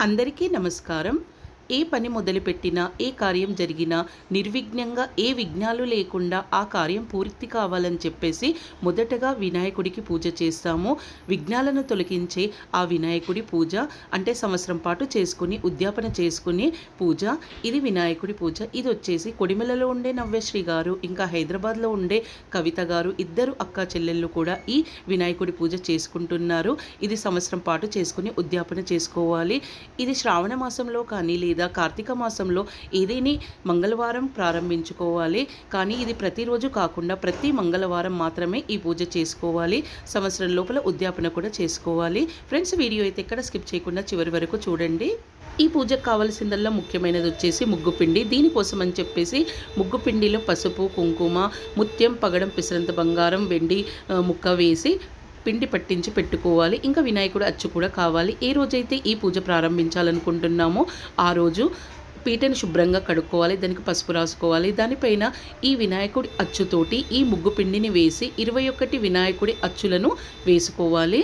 అందరికీ నమస్కారం. ఏ పని మొదలుపెట్టినా ఏ కార్యం జరిగినా నిర్విఘ్నంగా ఏ విఘ్నాలు లేకుండా ఆ కార్యం పూర్తి కావాలని చెప్పేసి మొదటగా వినాయకుడికి పూజ చేస్తాము. విఘ్నాలను తొలగించే ఆ వినాయకుడి పూజ అంటే సంవత్సరం పాటు చేసుకుని ఉద్యాపన చేసుకుని పూజ ఇది వినాయకుడి పూజ. ఇది వచ్చేసి కొడిమలలో ఉండే నవ్యశ్రీ గారు ఇంకా హైదరాబాద్లో ఉండే కవిత గారు ఇద్దరు అక్క చెల్లెళ్ళు కూడా ఈ వినాయకుడి పూజ చేసుకుంటున్నారు. ఇది సంవత్సరం పాటు చేసుకుని ఉద్యాపన చేసుకోవాలి. ఇది శ్రావణ మాసంలో కానీ లేదా కార్తీక మాసంలో ఏదేని మంగళవారం ప్రారంభించుకోవాలి. కానీ ఇది ప్రతిరోజు కాకుండా ప్రతి మంగళవారం మాత్రమే ఈ పూజ చేసుకోవాలి. సంవత్సరం లోపల ఉద్యాపన కూడా చేసుకోవాలి. ఫ్రెండ్స్ వీడియో అయితే ఎక్కడ స్కిప్ చేయకుండా చివరి వరకు చూడండి. ఈ పూజకు కావాల్సిందల్లా ముఖ్యమైనది వచ్చేసి ముగ్గుపిండి. దీనికోసం అని చెప్పేసి ముగ్గు పిండిలో పసుపు కుంకుమ ముత్యం పగడం పిసరంత బంగారం వెండి ముక్క వేసి పిండి పట్టించి పెట్టుకోవాలి. ఇంకా వినాయకుడు అచ్చు కూడా కావాలి. ఏ రోజైతే ఈ పూజ ప్రారంభించాలనుకుంటున్నామో ఆ రోజు పీటను శుభ్రంగా కడుక్కోవాలి దానికి పసుపు రాసుకోవాలి. దానిపైన ఈ వినాయకుడి అచ్చుతోటి ఈ ముగ్గు పిండిని వేసి ఇరవై ఒకటి వినాయకుడి అచ్చులను వేసుకోవాలి.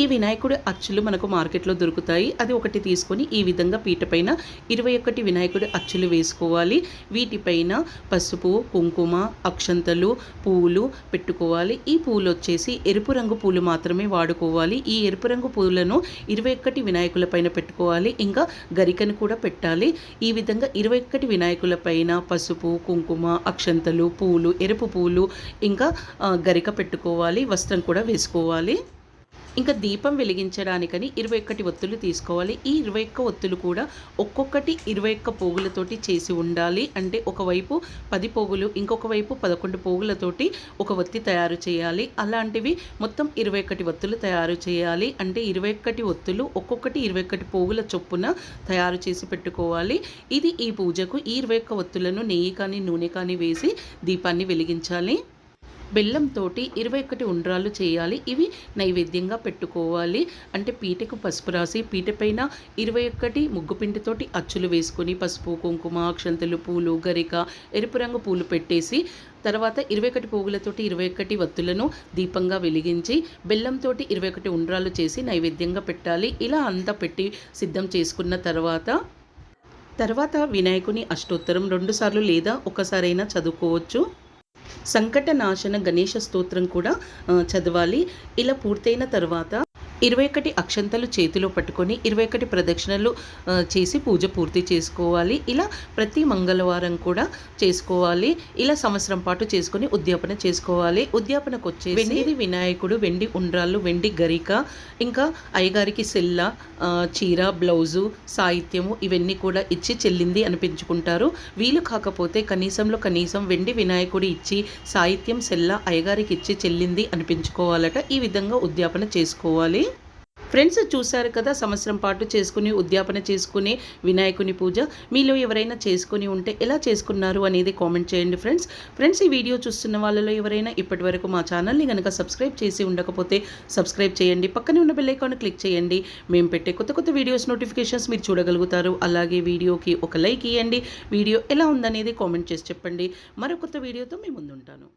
ఈ వినాయకుడి అచ్చులు మనకు మార్కెట్లో దొరుకుతాయి. అది ఒకటి తీసుకొని ఈ విధంగా పీట పైన ఇరవై ఒకటి వినాయకుడి అచ్చులు వేసుకోవాలి. వీటిపైన పసుపు కుంకుమ అక్షంతలు పూలు పెట్టుకోవాలి. ఈ పూలు వచ్చేసి ఎరుపు రంగు పూలు మాత్రమే వాడుకోవాలి. ఈ ఎరుపు రంగు పూలను ఇరవై ఒక్కటి వినాయకుల పైన పెట్టుకోవాలి. ఇంకా గరికను కూడా పెట్టాలి. ఈ విధంగా ఇరవై ఒక్కటి వినాయకుల పైన పసుపు కుంకుమ అక్షంతలు పూలు ఎరుపు పూలు ఇంకా గరిక పెట్టుకోవాలి. వస్త్రం కూడా వేసుకోవాలి. ఇంకా దీపం వెలిగించడానికని ఇరవై ఒక్కటి ఒత్తులు తీసుకోవాలి. ఈ ఇరవై ఒక్క ఒత్తులు కూడా ఒక్కొక్కటి ఇరవై ఒక్క పోగులతోటి చేసి ఉండాలి. అంటే ఒకవైపు పది పోగులు ఇంకొక వైపు పదకొండు పోగులతోటి ఒక ఒత్తి తయారు చేయాలి. అలాంటివి మొత్తం ఇరవై ఒకటి ఒత్తులు తయారు చేయాలి. అంటే ఇరవై ఒక్కటి ఒత్తులు ఒక్కొక్కటి ఇరవై ఒకటి పోగుల చొప్పున తయారు చేసి పెట్టుకోవాలి. ఇది ఈ పూజకు ఈ ఇరవై ఒక్క ఒత్తులను నెయ్యి కానీ నూనె కానీ వేసి దీపాన్ని వెలిగించాలి. బెల్లంతోటి ఇరవై ఒకటి ఉండ్రాలు చేయాలి. ఇవి నైవేద్యంగా పెట్టుకోవాలి. అంటే పీటకు పసుపు రాసి పీట పైన ఇరవై ఒకటి ముగ్గుపిండితోటి అచ్చులు వేసుకొని పసుపు కుంకుమ అక్షంతలు పూలు గరిక ఎరుపు రంగు పూలు పెట్టేసి తర్వాత ఇరవై ఒకటి పువ్వులతోటి ఇరవై ఒకటి వత్తులను దీపంగా వెలిగించి బెల్లంతోటి ఇరవై ఒకటి ఉండ్రాలు చేసి నైవేద్యంగా పెట్టాలి. ఇలా అంతా పెట్టి సిద్ధం చేసుకున్న తర్వాత తర్వాత వినాయకుని అష్టోత్తరం రెండుసార్లు లేదా ఒకసారైనా చదువుకోవచ్చు. సంకట నాశన గణేష స్తోత్రం కూడా చదవాలి. ఇలా పూర్తయిన తర్వాత ఇరవై ఒకటి అక్షంతలు చేతిలో పట్టుకొని ఇరవై ఒకటి ప్రదక్షిణలు చేసి పూజ పూర్తి చేసుకోవాలి. ఇలా ప్రతి మంగళవారం కూడా చేసుకోవాలి. ఇలా సంవత్సరం పాటు చేసుకొని ఉద్యాపన చేసుకోవాలి. ఉద్యాపనకు వచ్చేసి వెండిది వినాయకుడు వెండి ఉండ్రాళ్ళు వెండి గరిక ఇంకా అయ్యగారికి సెల్ల చీర బ్లౌజు సాహిత్యము ఇవన్నీ కూడా ఇచ్చి చెల్లింది అనిపించుకుంటారు. వీలు కాకపోతే కనీసంలో కనీసం వెండి వినాయకుడు ఇచ్చి సాహిత్యం సెల్ల అయ్యగారికి ఇచ్చి చెల్లింది అనిపించుకోవాలట. ఈ విధంగా ఉద్యాపన చేసుకోవాలి. ఫ్రెండ్స్ చూశారు కదా సంవత్సరం పాటు చేసుకుని ఉద్యాపన చేసుకునే వినాయకుని పూజ. మీలో ఎవరైనా చేసుకుని ఉంటే ఎలా చేసుకున్నారు అనేది కామెంట్ చేయండి ఫ్రెండ్స్. ఫ్రెండ్స్ ఈ వీడియో చూస్తున్న వాళ్ళలో ఎవరైనా ఇప్పటి వరకు మా ఛానల్ని కనుక సబ్స్క్రైబ్ చేసి ఉండకపోతే సబ్స్క్రైబ్ చేయండి. పక్కనే ఉన్న బెల్లైకాన్ క్లిక్ చేయండి. మేము పెట్టే కొత్త కొత్త వీడియోస్ నోటిఫికేషన్స్ మీరు చూడగలుగుతారు. అలాగే వీడియోకి ఒక లైక్ ఇవ్వండి వీడియో ఎలా ఉందనేది కామెంట్ చేసి చెప్పండి. మరో కొత్త వీడియోతో మేము ముందుంటాను.